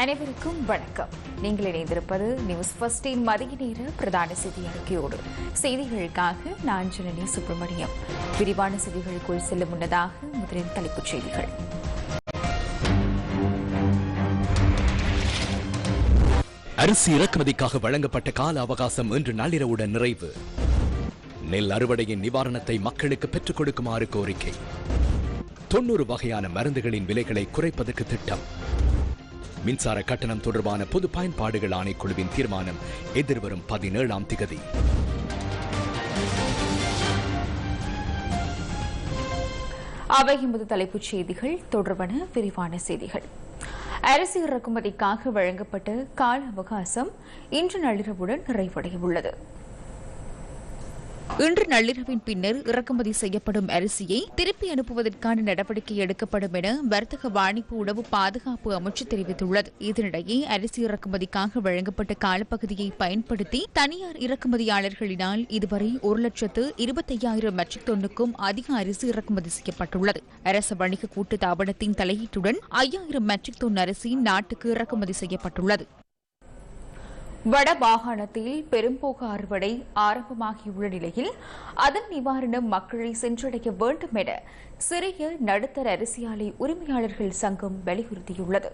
அனைவருக்கும் வணக்கம். நீங்கள் இணைந்திருப்பது நியூஸ் ஃபர்ஸ்டின் மதிய நேர பிரதான செய்தி அறிக்கையோடு செய்திகளுக்காக நான் ஜனனி சுப்பிரமணியம். விரிவான செய்திகளுக்குள் செல்லும் முன்னதாக முதலில் தலைப்புச் செய்திகள். அரிசி இறக்குமதிக்காக வழங்கப்பட்ட கால அவகாசம் இன்று நள்ளிரவுடன் நிறைவு. நெல் அறுவடையின் நிவாரணத்தை மக்களுக்கு பெற்றுக் கொடுக்குமாறு கோரிக்கை. தொன்னூறு வகையான மருந்துகளின் விலைகளை குறைப்பதற்கு திட்டம். மின்சார கட்டணம் தொடர்பான பொது பயன்பாடுகள் ஆணைக்குழுவின் தீர்மானம் எதிர்வரும் பதினேழாம் திகதி. அவை எமது தலைப்புச் செய்திகள் தொடர்பான விரிவான செய்திகள். அரிசி இறக்குமதிக்காக வழங்கப்பட்ட கால அவகாசம் இன்று நள்ளிரவுடன் நிறைவடைய உள்ளது இன்று நள்ளிரவின் பின்னர் இறக்குமதி செய்யப்படும் அரிசியை திருப்பி அனுப்புவதற்கான நடவடிக்கை எடுக்கப்படும் என வர்த்தக வாணிப்பு உணவு பாதுகாப்பு அமைச்சு தெரிவித்துள்ளது. இதனிடையே அரிசி இறக்குமதிக்காக வழங்கப்பட்ட காலப்பகுதியை பயன்படுத்தி தனியார் இறக்குமதியாளர்களினால் இதுவரை ஒரு லட்சத்து இருபத்தையாயிரம் மெட்ரிக் டன்னுக்கும் அதிக அரிசி இறக்குமதி செய்யப்பட்டுள்ளது. அரசு வணிக கூட்டு தாபனத்தின் தலையீட்டுடன் ஐயாயிரம் மெட்ரிக் டன் அரிசி நாட்டுக்கு இறக்குமதி செய்யப்பட்டுள்ளது. வட மாகாணத்தில் பெரும்போக அறுவடை ஆரம்பமாகியுள்ள நிலையில் அதன் நிவாரணம் மக்களை சென்றடைய வேண்டும் என சிறிய நடுத்தர அரிசியாலை உரிமையாளர்கள் சங்கம் வலியுறுத்தியுள்ளது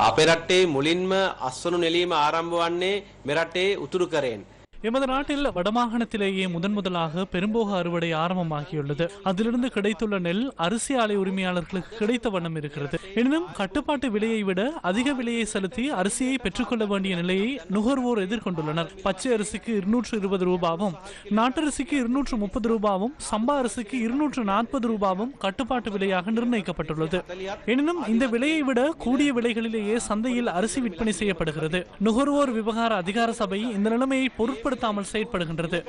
අපේ රටේ මුලින්ම අස්වනු නෙලීම ආරම්භ වන්නේ මෙරටේ උතුරු කරයෙන්. எமது நாட்டில் வடமாகாணத்திலேயே முதன் முதலாக பெரும்போக அறுவடை ஆரம்பமாகியுள்ளது. அதிலிருந்து கிடைத்துள்ள நெல் அரிசி ஆலை உரிமையாளர்களுக்கு கிடைத்த வண்ணம் இருக்கிறது. எனினும் கட்டுப்பாட்டு விலையை விட அதிக விலையை செலுத்தி அரிசியை பெற்றுக்கொள்ள வேண்டிய நிலையை நுகர்வோர் எதிர்கொண்டுள்ளனர். பச்சை அரிசிக்கு இருநூற்று இருபது ரூபாவும் நாட்டரிசிக்கு இருநூற்று முப்பது ரூபாவும் சம்பா அரிசிக்கு இருநூற்று நாற்பது ரூபாவும் கட்டுப்பாட்டு விலையாக நிர்ணயிக்கப்பட்டுள்ளது. எனினும் இந்த விலையை விட கூடிய விலைகளிலேயே சந்தையில் அரிசி விற்பனை செய்யப்படுகிறது. நுகர்வோர் விவகார அதிகார சபை இந்த நிலைமையை பொருட்படுத்தாமல் செயற்படுகின்றது.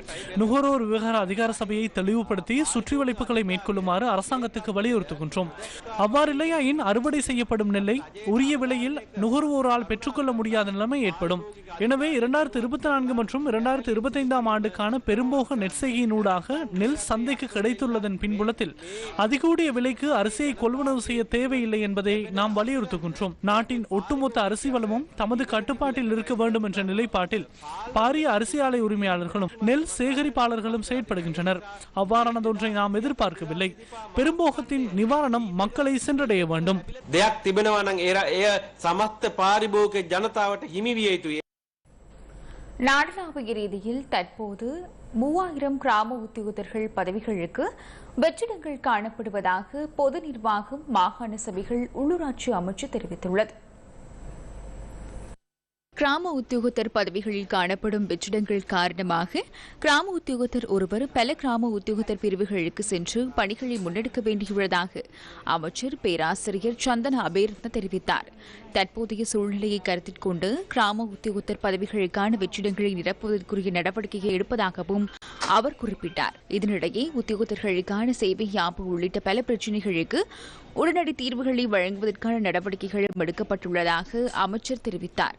நுகர்வோர் விவகார அதிகார சபையை தெளிவுபடுத்தி சுற்றி வளைப்புகளை மேற்கொள்ளுமாறு அரசாங்கத்துக்கு வலியுறுத்துகின்றோம். அவ்வாறில்லையாயின் அறுவடை செய்யப்படும் நெல்லை உரிய விலையில் நுகர்வோரால் பெற்றுக்கொள்ள முடியாத நிலைமை ஏற்படும். எனவே இரண்டாயிரத்தி இருபத்தி நான்கு மற்றும் இரண்டாயிரத்தி இருபத்தி ஐந்தாம் ஆண்டுக்கான பெரும்போக நெற்செய்கையினூடாக நெல் சந்தைக்கு கிடைத்துள்ளதன் பின்புலத்தில் அதிகூடிய விலைக்கு அரிசியை கொள்வனவு செய்ய தேவையில்லை என்பதை நாம் வலியுறுத்துகின்றோம். நாட்டின் ஒட்டுமொத்த அரிசி வளமும் தமது கட்டுப்பாட்டில் இருக்க வேண்டும் என்ற நிலைப்பாட்டில் பாரிய அரிசி ஆலை உரிமையாளர்களும் நெல் சேகரிப்பாளர்களும் செயற்படுகின்றனர் அவ்வாறானதொன்றை நாம் எதிர்பார்க்கவில்லை பெரும்போகத்தின் நிவாரணம் மக்களை சென்றடைய வேண்டும் දෙයක් තිබෙනවා නම් එය එය සමස්ත පාරිභෝගික ජනතාවට හිමි විය යුතුයි. நாடளாவிய ரீதியில் தற்போது மூவாயிரம் கிராம உத்தியோகத்தர்கள் பதவிகளுக்கு வெற்றிடங்கள் காணப்படுவதாக பொது நிர்வாகம் மாகாண சபைகள் உள்ளூராட்சி அமைச்சு தெரிவித்துள்ளது கிராம உத்தியோகத்தர் பதவிகளில் காணப்படும் வெற்றிடங்கள் காரணமாக கிராம உத்தியோகத்தர் ஒருவர் பல கிராம உத்தியோகத்தர் பிரிவுகளுக்கு சென்று பணிகளை முன்னெடுக்க வேண்டியுள்ளதாக அமைச்சர் பேராசிரியர் சந்தன அபேர்ன தெரிவித்தார். தற்போதைய சூழ்நிலையை கருத்தில் கொண்டு கிராம உத்தியோகத்தர் பதவிகளுக்கான வெற்றிடங்களை நிரப்புவதற்குரிய நடவடிக்கையை எடுப்பதாகவும் அவர் குறிப்பிட்டார். இதனிடையே உத்தியோகத்தர்களுக்கான சேவை யாப்பு உள்ளிட்ட பல பிரச்சினைகளுக்கு உடனடி தீர்வுகளை வழங்குவதற்கான நடவடிக்கைகளும் எடுக்கப்பட்டுள்ளதாக அமைச்சர் தெரிவித்தார்.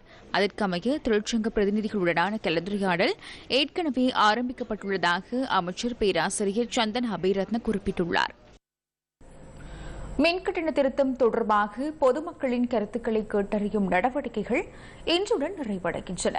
அதற்கமைய தொழிற்சங்க பிரதிநிதிகளுடனான கலந்துரையாடல் ஏற்கனவே ஆரம்பிக்கப்பட்டுள்ளதாக அமைச்சர் பேராசிரியர் சந்தன் அபிரத்ன குறிப்பிட்டுள்ளார். மின்கட்டண திருத்தம் தொடர்பாக பொதுமக்களின் கருத்துக்களை கேட்டறியும் நடவடிக்கைகள் இன்றுடன் நிறைவடைகின்றன.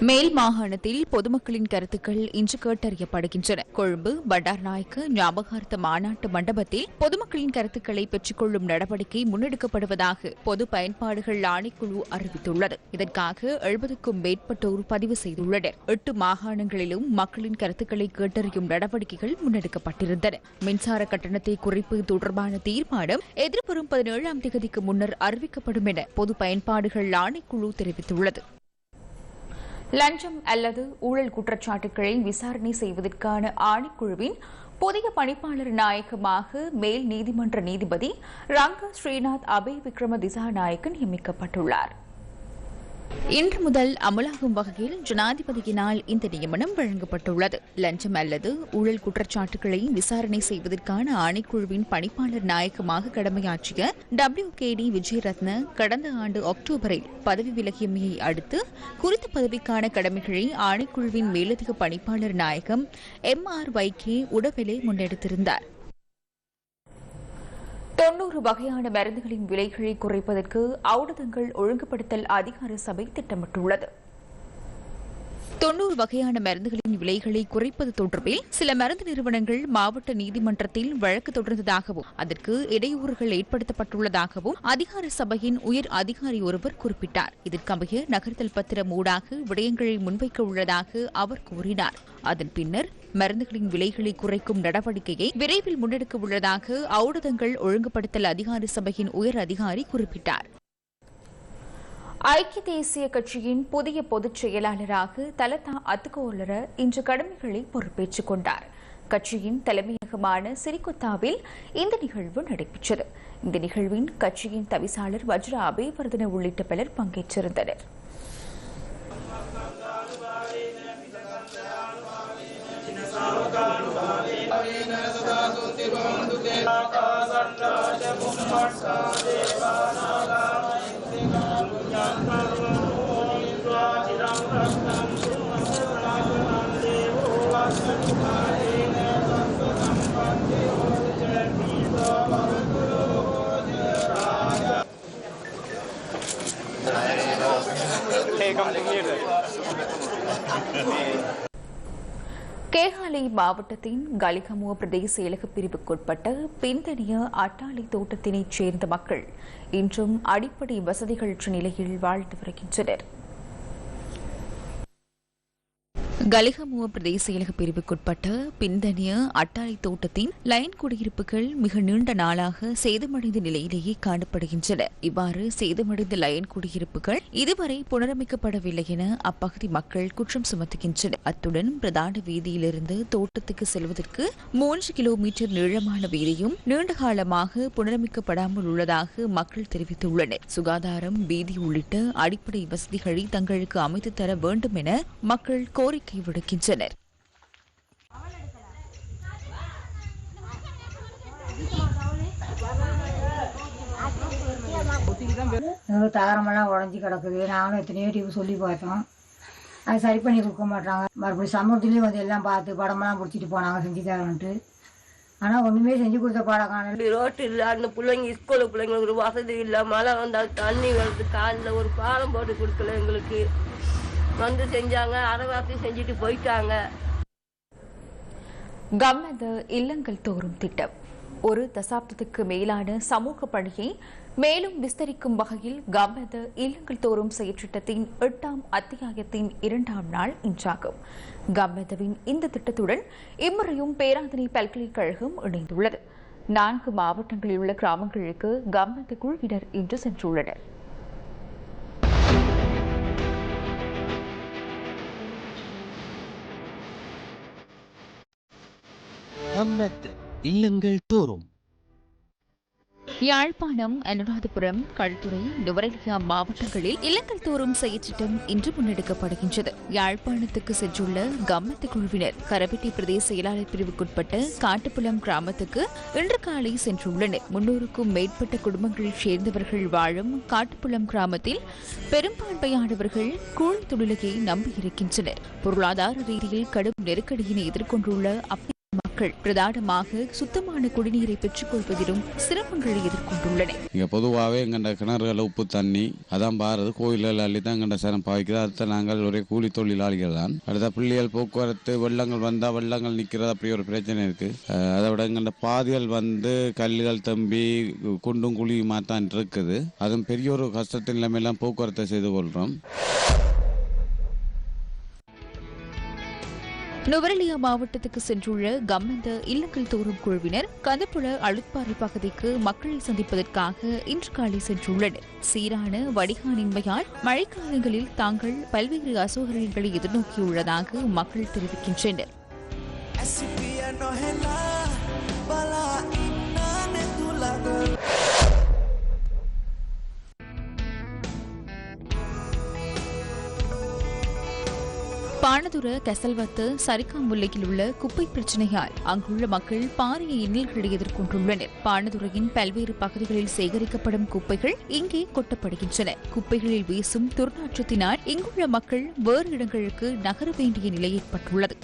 மேல் மாகாணத்தில் பொதுமக்களின் கருத்துக்கள் இன்று கேட்டறியப்படுகின்றன. கொழும்பு பண்டார்நாயக்க ஞாபகார்த்த மாநாட்டு மண்டபத்தில் பொதுமக்களின் கருத்துக்களை பெற்றுக்கொள்ளும் நடவடிக்கை முன்னெடுக்கப்படுவதாக பொது பயன்பாடுகள் ஆணைக்குழு அறிவித்துள்ளது. இதற்காக எழுபதுக்கும் மேற்பட்டோர் பதிவு செய்துள்ளனர். எட்டு மாகாணங்களிலும் மக்களின் கருத்துக்களை கேட்டறியும் நடவடிக்கைகள் முன்னெடுக்கப்பட்டிருந்தன. மின்சார கட்டணத்தை குறைப்பு தொடர்பான தீர்மானம் எதிர்வரும் பதினேழாம் தேதிக்கு முன்னர் அறிவிக்கப்படும் என பொது பயன்பாடுகள் ஆணைக்குழு தெரிவித்துள்ளது. லஞ்சம் அல்லது ஊழல் குற்றச்சாட்டுகளை விசாரணை செய்வதற்கான ஆணைக்குழுவின் புதிய பணிப்பாளர் நாயகமாக மேல் நீதிமன்ற நீதிபதி ரங்க ஸ்ரீநாத் அபய் விக்ரம திசாநாயக்க நியமிக்கப்பட்டுள்ளார். இன்று முதல் அமலாகும் வகையில் ஜனாதிபதியினால் இந்த நியமனம் வழங்கப்பட்டுள்ளது. லஞ்சம் அல்லது ஊழல் குற்றச்சாட்டுகளை விசாரணை செய்வதற்கான ஆணைக்குழுவின் பணிப்பாளர் நாயகமாக கடமையாற்றிய டபிள்யூ கே டி விஜயரத்ன கடந்த ஆண்டு அக்டோபரில் பதவி விலகியமையை அடுத்து குறித்த பதவிக்கான கடமைகளை ஆணைக்குழுவின் மேலதிக பணிப்பாளர் நாயகம் எம் ஆர் வைகே உடவிலே முன்னெடுத்திருந்தார். தொன்னூறு வகையான மருந்துகளின் விலைகளை குறைப்பதற்கு ஔடதங்கள் ஒழுங்குபடுத்தல் அதிகார சபை திட்டமிட்டுள்ளது. தொன்னூறு வகையான மருந்துகளின் விலைகளை குறைப்பது தொடர்பில் சில மருந்து நிறுவனங்கள் மாவட்ட நீதிமன்றத்தில் வழக்கு தொடர்ந்ததாகவும் அதற்கு இடையூறுகள் ஏற்படுத்தப்பட்டுள்ளதாகவும் அதிகார சபையின் உயர் அதிகாரி ஒருவர் குறிப்பிட்டார். இதற்கமைய நகர்த்தல் பத்திரம் ஊடாக விடயங்களை முன்வைக்க உள்ளதாக அவர் கூறினார். அதன் பின்னர் மருந்துகளின் விலைகளை குறைக்கும் நடவடிக்கையை விரைவில் முன்னெடுக்க உள்ளதாக ஔடதங்கள் ஒழுங்குபடுத்தல் அதிகார சபையின் உயர் அதிகாரி குறிப்பிட்டார். ஐக்கிய தேசிய கட்சியின் புதிய பொதுச் செயலாளராக தலதா அத்துகோலர இன்று கடமைகளை பொறுப்பேற்றுக் கொண்டார். கட்சியின் தலைமையகமான சிறிகொத்தாவில் இந்த நிகழ்வு நடைபெற்றது. இந்த நிகழ்வின் கட்சியின் தவிசாளர் வஜ்ரா அபயவர்தன உள்ளிட்ட பலர் பங்கேற்றிருந்தனர். கேகாலை மாவட்டத்தின் கலிகமுவ பிரதேச செயலக பிரிவுக்குட்பட்ட பின்தணிய அட்டாளி தோட்டத்தினைச் சேர்ந்த மக்கள் இன்றும் அடிப்படை வசதிகளற்ற நிலையில் வாழ்ந்து வருகின்றனர். கலிகமுவ பிரதேச செயலக பிரிவுக்குட்பட்ட பிந்தனிய அட்டாளி தோட்டத்தின் லைன் குடியிருப்புகள் மிக நீண்ட நாளாக சேதமடைந்த நிலையிலேயே காணப்படுகின்றன. இவ்வாறு சேதமடைந்த லயன் குடியிருப்புகள் இதுவரை புனரமைக்கப்படவில்லை என அப்பகுதி மக்கள் குற்றம் சுமத்துகின்றனர். அத்துடன் பிரதான வீதியிலிருந்து தோட்டத்துக்கு செல்வதற்கு மூன்று கிலோமீட்டர் நீளமான வீதியும் நீண்ட காலமாக புனரமைக்கப்படாமல் உள்ளதாக மக்கள் தெரிவித்துள்ளனர். சுகாதாரம் வீதி உள்ளிட்ட அடிப்படை வசதிகளை தங்களுக்கு அமைத்து தர வேண்டும் என மக்கள் கோரிக்கை விடுக்கின்றனர். எங்களுக்கு தகரமெல்லாம் உடஞ்சி கிடக்குது. நாங்களும் எத்தனையோ டிவி சொல்லி பார்த்தோம். அது சரி பண்ணி கொடுக்க மாட்டாங்க. மறுபடியும் சமூகத்துலேயும் வந்து எல்லாம் பார்த்து படமெல்லாம் பிடிச்சிட்டு போனாங்க செஞ்சு தரோன்ட்டு. ஆனால் ஒன்றுமே செஞ்சு கொடுத்த பாடம் காணல. ரோட்டு இல்லை அந்த பிள்ளைங்க ஸ்கூலு பிள்ளைங்களுக்கு ஒரு வசதி இல்லை மழை வந்தால் தண்ணி வருது. காலில் ஒரு பாலம் போட்டு கொடுக்கல எங்களுக்கு. வந்து செஞ்சாங்க அரைவாசி செஞ்சுட்டு போயிட்டாங்க. கம்மத இல்லங்கள் தோறும் திட்டம். ஒரு தசாப்தத்துக்கு மேலான சமூக பணியை மேலும் விஸ்தரிக்கும் வகையில் கம்மத இல்லங்கள் தோறும் செயற்றிட்டத்தின் எட்டாம் அத்தியாயத்தின் இரண்டாம் நாள் இன்றாகும். கம்மதவின் இந்த திட்டத்துடன் இம்முறையும் பேராதனை பல்கலைக்கழகம் இணைந்துள்ளது. நான்கு மாவட்டங்களில் உள்ள கிராமங்களுக்கு கம்மத குழுவினர் இன்று சென்றுள்ளனர். அம்மத் இல்லங்கள் தோறும். யாழ்ப்பாணம் அனுராதபுரம் கல்துறை நுவரெலியா மாவட்டங்களில் இல்லங்கள் தோறும் செயற்றிட்டம் இன்று முன்னெடுக்கப்படுகின்றது. யாழ்ப்பாணத்துக்கு சென்றுள்ள கம்மத்து குழுவினர் கரபெட்டி பிரதேச செயலாளர் பிரிவுக்குட்பட்ட காட்டுப்புலம் கிராமத்துக்கு இன்று காலை சென்றுள்ளனர். முன்னூறுக்கும் மேற்பட்ட குடும்பங்களைச் சேர்ந்தவர்கள் வாழும் காட்டுப்புலம் கிராமத்தில் பெரும்பான்மையானவர்கள் கூழ் தொழிலையை நம்பியிருக்கின்றனர். பொருளாதார ரீதியில் கடும் நெருக்கடியினை எதிர்கொண்டுள்ள அப்ப மக்கள் பிரதானமாக சுத்தமான குடிநீரை பெற்றுக் கொள்வதிலும் சிரமங்களை எதிர்கொண்டுள்ளனர் பொதுவாகவே எங்கண்ட கிணறுகள் உப்பு தண்ணி அதான் பாருது கோயில்கள் அள்ளி தான் எங்கண்ட சிரம் பாய்க்குது அடுத்த நாங்கள் ஒரே கூலி தொழிலாளிகள் தான். அடுத்த பிள்ளைகள் போக்குவரத்து வெள்ளங்கள் வந்தால் வெள்ளங்கள் நிற்கிறது அப்படி ஒரு பிரச்சனை இருக்குது அதை விட எங்கண்ட பாதைகள் வந்து கல்லுகள் தம்பி குண்டும் குழியுமா தான் இருக்குது. அதுவும் பெரிய ஒரு கஷ்டத்தின் நிலைமையெல்லாம் போக்குவரத்தை செய்து கொள்கிறோம் நுவரெலியா மாவட்டத்துக்கு சென்றுள்ள கம்மந்த இல்லங்கள் தோறும் குழுவினர் கந்தப்புல அழுத்பாறை பகுதிக்கு மக்களை சந்திப்பதற்காக இன்று காலை சென்றுள்ளனர். சீரான வடிகானின்மையால் மழைக்காலங்களில் தாங்கள் பல்வேறு அசௌகரியங்களை எதிர்நோக்கியுள்ளதாக மக்கள் தெரிவிக்கின்றனர். பானதுர கெசல்வத்து சரிகாமுல்லையில் உள்ள குப்பை பிரச்சனையால் அங்குள்ள மக்கள் பாரிய இன்னல்களை எதிர்கொண்டுள்ளனர். பானதுரையின் பல்வேறு பகுதிகளில் சேகரிக்கப்படும் குப்பைகள் இங்கே கொட்டப்படுகின்றன. குப்பைகளில் வீசும் துர்நாற்றத்தினால் இங்குள்ள மக்கள் வேறு இடங்களுக்கு நகர வேண்டிய நிலை ஏற்பட்டுள்ளது.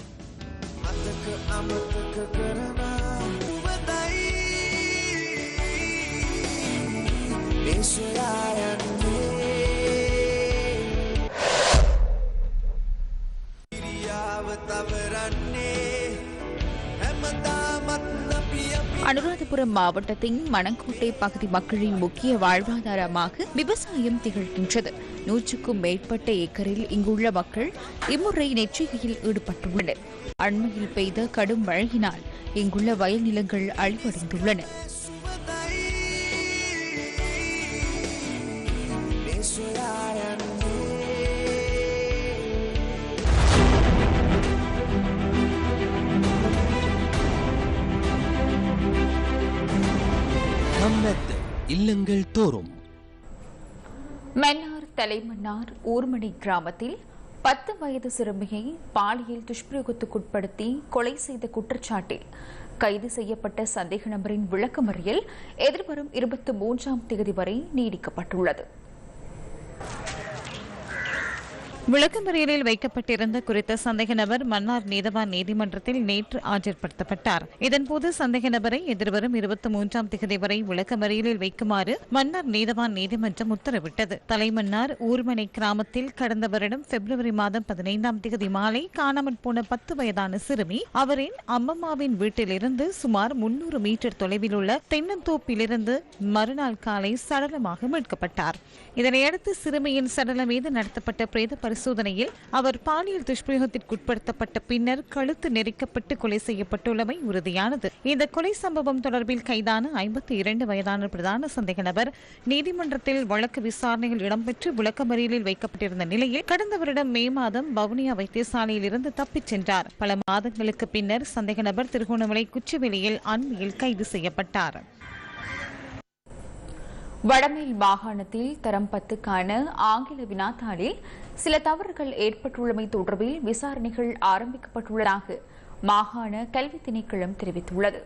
அனுராதபுரம் மாவட்டத்தின் மணக்கோட்டை பகுதி மக்களின் முக்கிய வாழ்வாதாரமாக விவசாயம் திகழ்கின்றது. நூற்றுக்கும் மேற்பட்ட ஏக்கரில் இங்குள்ள மக்கள் இம்முறை நெற்றிகையில் ஈடுபட்டுள்ளனர். அண்மையில் பெய்த கடும் மழையினால் இங்குள்ள வயல் நிலங்கள் அழிவடைந்துள்ளன. இல்லங்கள் தோறும். மன்னார் தலைமன்னார் ஊர்மணி கிராமத்தில் பத்து வயது சிறுமியை பாலியல் துஷ்பிரயோகத்துக்குட்படுத்தி கொலை செய்த குற்றச்சாட்டில் கைது செய்யப்பட்ட சந்தேக நபரின் விளக்கமறியல் எதிர்வரும் இருபத்தி மூன்றாம் தேதி வரை நீடிக்கப்பட்டுள்ளது. விளக்கமறியலில் வைக்கப்பட்டிருந்த குறித்த சந்தேக நபர் மன்னார் நீதவான் நீதிமன்றத்தில் நேற்று ஆஜர்படுத்தப்பட்டார். இதன்போது சந்தேக நபரை எதிர்வரும் இருபத்தி மூன்றாம் திகதி வரை விளக்கமறியலில் வைக்குமாறு மன்னார் நீதவான் நீதிமன்றம் உத்தரவிட்டது. தலைமன்னார் ஊர்மனை கிராமத்தில் கடந்த வருடம் பிப்ரவரி மாதம் பதினைந்தாம் திகதி மாலை காணாமல் போன பத்து வயதான சிறுமி அவரின் அம்மம்மாவின் வீட்டிலிருந்து சுமார் முன்னூறு மீட்டர் தொலைவில் உள்ள தென்னந்தோப்பிலிருந்து மறுநாள் காலை சடலமாக மீட்கப்பட்டார். இதனையடுத்து சிறுமியின் சடலம் மீது நடத்தப்பட்ட பிரேத பரிசோதனையில் அவர் பாலியல் துஷ்பிரயோகத்திற்குட்படுத்தப்பட்ட பின்னர் கழுத்து நெரிக்கப்பட்டு கொலை செய்யப்பட்டுள்ளமை உறுதியானது. இந்த கொலை சம்பவம் தொடர்பில் கைதான ஐம்பத்தி இரண்டு வயதான பிரதான சந்தேக நபர் நீதிமன்றத்தில் வழக்கு விசாரணையில் இடம்பெற்று விளக்கமறியலில் வைக்கப்பட்டிருந்த நிலையில் கடந்த வருடம் மே மாதம் வவுனியா வைத்தியசாலையில் இருந்து தப்பிச் சென்றார். பல மாதங்களுக்கு பின்னர் சந்தேக நபர் திருகோணமலை குச்சிவெளியில் அண்மையில் கைது செய்யப்பட்டார். வடமேல் மாகாணத்தில் தரம் பத்துக்கான ஆங்கில வினாத்தாளில் சில தவறுகள் ஏற்பட்டுள்ளமை தொடர்பில் விசாரணைகள் ஆரம்பிக்கப்பட்டுள்ளதாக மாகாண கல்வி திணைக்களம் தெரிவித்துள்ளது.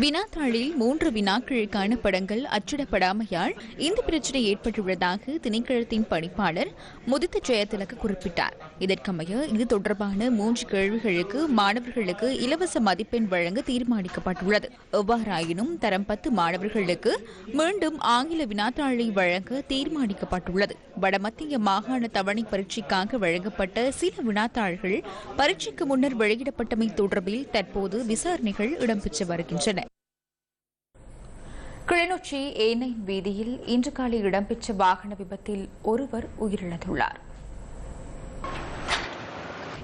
வினாத்தாளில் மூன்று வினாக்களுக்கான படங்கள் அச்சிடப்படாமையால் இந்த பிரச்சினை ஏற்பட்டுள்ளதாக திணைக்களத்தின் பணிப்பாளர் முதித்த ஜெயதிலக குறிப்பிட்டார். இதற்கமைய இது தொடர்பான மூன்று கேள்விகளுக்கு மாணவர்களுக்கு இலவச மதிப்பெண் வழங்க தீர்மானிக்கப்பட்டுள்ளது. எவ்வாறாயினும் தரம் பத்து மாணவர்களுக்கு மீண்டும் ஆங்கில வினாத்தாளை வழங்க தீர்மானிக்கப்பட்டுள்ளது. வடமத்திய மாகாண தவணை பரீட்சைக்காக வழங்கப்பட்ட சில வினாத்தாள்கள் பரீட்சைக்கு முன்னர் வெளியிடப்பட்டமை தொடர்பில் தற்போது விசாரணைகள் இடம்பெற்று வருகின்றன. கிளிநொச்சி ஏனைன் வீதியில் இன்று காலை இடம்பெற்ற வாகன விபத்தில் ஒருவர் உயிரிழந்துள்ளார்.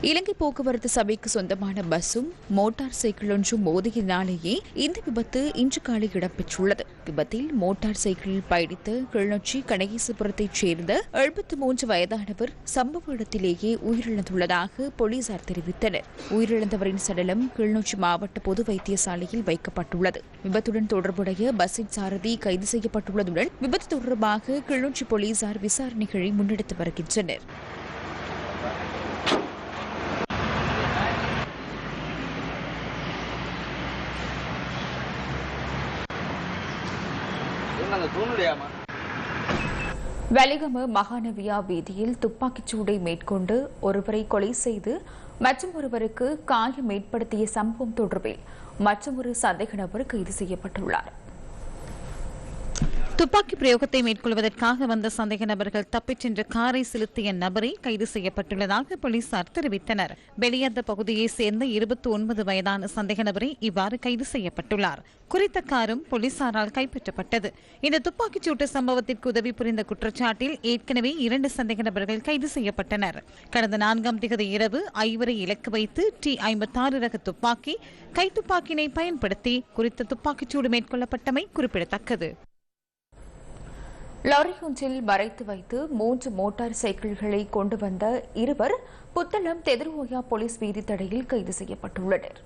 இலங்கை போக்குவரத்து சபைக்கு சொந்தமான பஸ்ஸும் மோட்டார் சைக்கிள் ஒன்றும் மோதியதினாலேயே இந்த விபத்து இன்று காலை இடம்பெற்றுள்ளது. விபத்தில் மோட்டார் சைக்கிளில் பயணித்த கிளிநொச்சி கனகேசபுரத்தைச் சேர்ந்த எழுபத்தி மூன்று வயதானவர் சம்பவ இடத்திலேயே உயிரிழந்துள்ளதாக போலீசார் தெரிவித்தனர். உயிரிழந்தவரின் சடலம் கிளிநொச்சி மாவட்ட பொது வைத்தியசாலையில் வைக்கப்பட்டுள்ளது. விபத்துடன் தொடர்புடைய பஸ்ஸின் சாரதி கைது செய்யப்பட்டுள்ளதுடன் விபத்து தொடர்பாக கிளிநொச்சி போலீசார் விசாரணைகளை முன்னெடுத்து வருகின்றனர். வெலிகம மகானவியா வீதியில் துப்பாக்கிச் சூடை மேற்கொண்டு ஒருவரை கொலை செய்து மற்றும் ஒருவருக்கு காயம் ஏற்படுத்திய சம்பவம் தொடர்பில் மற்றொரு சந்தேக நபர் கைது செய்யப்பட்டுள்ளார். துப்பாக்கி பிரயோகத்தை மேற்கொள்வதற்காக வந்த சந்தேக நபர்கள் தப்பிச் சென்ற காரை செலுத்திய நபரை கைது செய்யப்பட்டுள்ளதாக போலீசார் தெரிவித்தனர். வெளியந்த பகுதியைச் சேர்ந்த இருபத்தி ஒன்பது வயதான சந்தேக நபரை இவ்வாறு கைது செய்யப்பட்டுள்ளார். குறித்த காரும் போலீசாரால் கைப்பற்றப்பட்டது. இந்த துப்பாக்கிச் சூட்டு சம்பவத்திற்கு உதவி புரிந்த குற்றச்சாட்டில் ஏற்கனவே இரண்டு சந்தேக நபர்கள் கைது செய்யப்பட்டனர். கடந்த நான்காம் திகதி இரவு ஐவரை இலக்கு வைத்து டி ஐம்பத்தாறு ரக துப்பாக்கி கைத்துப்பாக்கினை பயன்படுத்தி குறித்த துப்பாக்கிச்சூடு மேற்கொள்ளப்பட்டமை குறிப்பிடத்தக்கது. லாரி ஒன்றில் மறைத்து வைத்து மூன்று மோட்டார் சைக்கிள்களை கொண்டு வந்த இருவர் புத்தளம் தெதிர்மொயா போலீஸ் வீதி தடையில் கைது செய்யப்பட்டுள்ளனர்.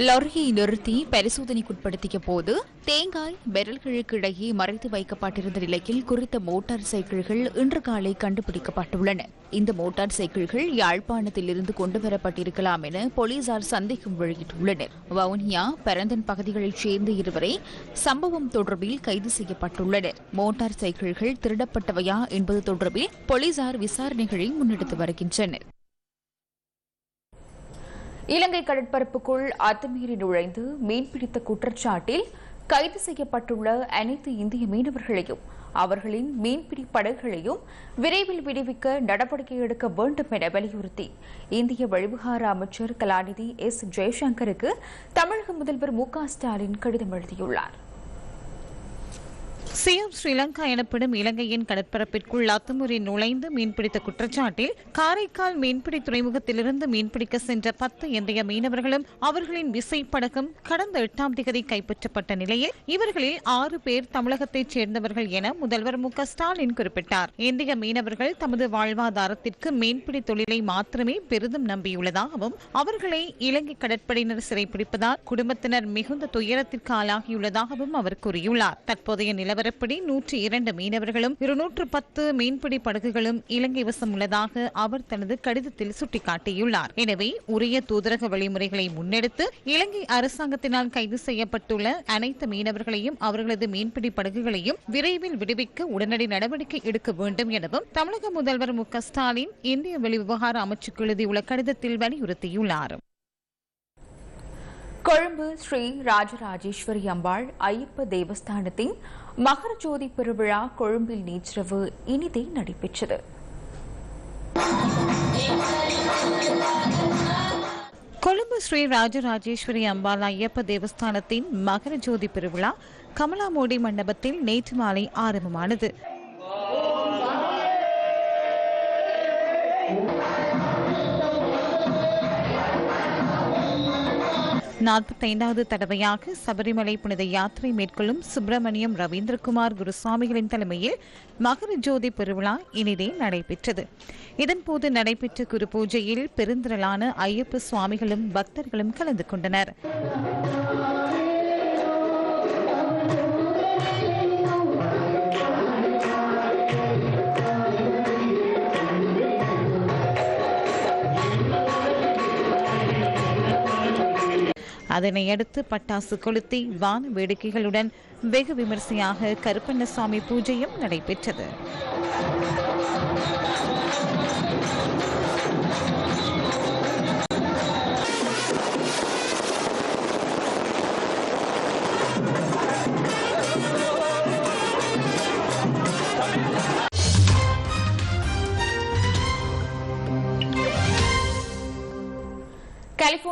லாரியை நிறுத்தி பரிசோதனைக்குட்படுத்திய போது தேங்காய் பெரல்களுக்கு இடையே மறைத்து வைக்கப்பட்டிருந்த நிலையில் குறித்த மோட்டார் சைக்கிள்கள் இன்று காலை கண்டுபிடிக்கப்பட்டுள்ளன. இந்த மோட்டார் சைக்கிள்கள் யாழ்ப்பாணத்திலிருந்து கொண்டுவரப்பட்டிருக்கலாம் என போலீசார் சந்தேகம் வெளியிட்டுள்ளனர். வவுனியா பரந்தன் பகுதிகளைச் சேர்ந்த இருவரை சம்பவம் தொடர்பில் கைது செய்யப்பட்டுள்ளனர். மோட்டார் சைக்கிள்கள் திருடப்பட்டவையா என்பது தொடர்பில் போலீசார் விசாரணைகளை முன்னெடுத்து வருகின்றனர். இலங்கை கடற்பரப்புக்குள் அத்துமீறி நுழைந்து மீன்பிடித்த குற்றச்சாட்டில் கைது செய்யப்பட்டுள்ள அனைத்து இந்திய மீனவர்களையும் அவர்களின் மீன்பிடி படகுகளையும் விரைவில் விடுவிக்க நடவடிக்கை எடுக்க வேண்டும் என வலியுறுத்தி இந்திய வெளிவிவகார அமைச்சர் கலாநிதி எஸ். ஜெய்சங்கருக்கு தமிழக முதல்வர் மு ஸ்டாலின் கடிதம் எழுதியுள்ளார். சிஎம் ஸ்ரீலங்கா எனப்படும் இலங்கையின் கடற்பரப்பிற்குள் அத்துமுறை நுழைந்து மீன்பிடித்த குற்றச்சாட்டில் காரைக்கால் மீன்பிடி துறைமுகத்திலிருந்து மீன்பிடிக்க சென்ற பத்து இன்றைய மீனவர்களும் அவர்களின் விசைப்படகும் கடந்த எட்டாம் தேதி கைப்பற்றப்பட்ட நிலையில் இவர்களில் ஆறு பேர் தமிழகத்தைச் சேர்ந்தவர்கள் என முதல்வர் மு க ஸ்டாலின் குறிப்பிட்டார். இந்திய மீனவர்கள் தமது வாழ்வாதாரத்திற்கு மீன்பிடி தொழிலை மாத்திரமே பெரிதும் நம்பியுள்ளதாகவும் அவர்களை இலங்கை கடற்படையினர் சிறைப்பிடிப்பதால் குடும்பத்தினர் மிகுந்த துயரத்திற்கு ஆளாகியுள்ளதாகவும் அவர் கூறியுள்ளார். தற்போதைய நிலவரப்படி நூற்றி இரண்டு மீனவர்களும் இருநூற்று பத்து மீன்பிடி படகுகளும் இலங்கை வசம் உள்ளதாக அவர் தனது கடிதத்தில் சுட்டிக்காட்டியுள்ளார். எனவே உரிய தூதரக வழிமுறைகளை முன்னெடுத்து இலங்கை அரசாங்கத்தினால் கைது செய்யப்பட்டுள்ள அனைத்து மீனவர்களையும் அவர்களது மீன்பிடி படகுகளையும் விரைவில் விடுவிக்க உடனடி நடவடிக்கை எடுக்க வேண்டும் எனவும் தமிழக முதல்வர் மு க ஸ்டாலின் இந்திய வெளிவிவகார அமைச்சுக்கு எழுதியுள்ள கடிதத்தில் வலியுறுத்தியுள்ளார். கொழும்பு ஸ்ரீ ராஜராஜேஸ்வரி அம்பாள் ஐயப்ப தேவஸ்தானத்தின் மகர ஜோதி பெருவிழா கொழும்பில் நேற்றிரவு இனிதே நடைபெற்றது. கொழும்பு ஸ்ரீ ராஜராஜேஸ்வரி அம்பாள் ஐயப்ப தேவஸ்தானத்தின் மகர ஜோதி பெருவிழா கமலாமோடி மண்டபத்தில் நேற்று மாலை ஆரம்பமானது. நாற்பத்தைந்தாவது தடவையாக சபரிமலை புனித யாத்திரை மேற்கொள்ளும் சுப்பிரமணியம் ரவீந்திரகுமார் குருசாமிகளின் தலைமையில் மகர ஜோதி பெருவிழா இனிதே நடைபெற்றது. இதன்போது நடைபெற்ற குரு பூஜையில் பெருந்திரளான ஐயப்ப சுவாமிகளும் பக்தர்களும் கலந்து கொண்டனர். அதனையடுத்து பட்டாசு கொளுத்தி வான வேடிக்கைகளுடன் வெகு விமரிசையாக கருப்பண்ணசாமி பூஜையும் நடைபெற்றது.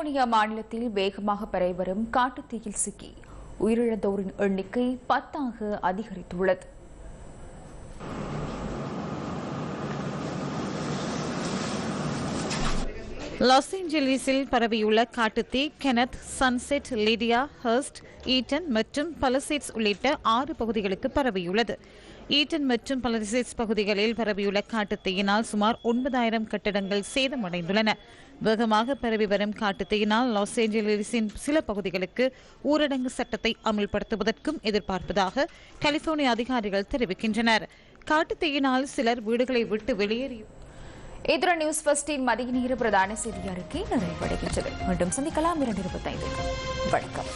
கலிபோர்னியா மாநிலத்தில் வேகமாக பரவி வரும் காட்டுத்தீயில் சிக்கி உயிரிழந்தோரின் எண்ணிக்கை பத்தாக அதிகரித்துள்ளது. லாஸ் ஏஞ்சலீஸில் பரவியுள்ள காட்டுத்தீ Kenneth Sunset Lidia Hurst Eaton மற்றும் பலசேட்ஸ் உள்ளிட்ட ஆறு பகுதிகளுக்கு பரவியுள்ளது. ஈட்டன் மற்றும் பலசேட்ஸ் பகுதிகளில் பரவியுள்ள காட்டுத்தீயினால் சுமார் ஒன்பதாயிரம் கட்டடங்கள் சேதமடைந்துள்ளன. வேகமாக பரவி வரும் காட்டுத்தீயினால் லாஸ் ஏஞ்சலிஸின் சில பகுதிகளுக்கு ஊரடங்கு சட்டத்தை அமல்படுத்துவதற்கும் எதிர்பார்ப்பதாக கலிபோர்னியா அதிகாரிகள் தெரிவிக்கின்றனர். காட்டுத்தீயினால் சிலர் வீடுகளை விட்டு வெளியேறி இதர நியூஸ் ஃபர்ஸ்டின் மதிய நேர பிரதான செய்தி அறிக்கை நிறைவடைகின்றது. மீண்டும் சந்திக்கலாம். இரண்டு இருபத்தைந்து வணக்கம்.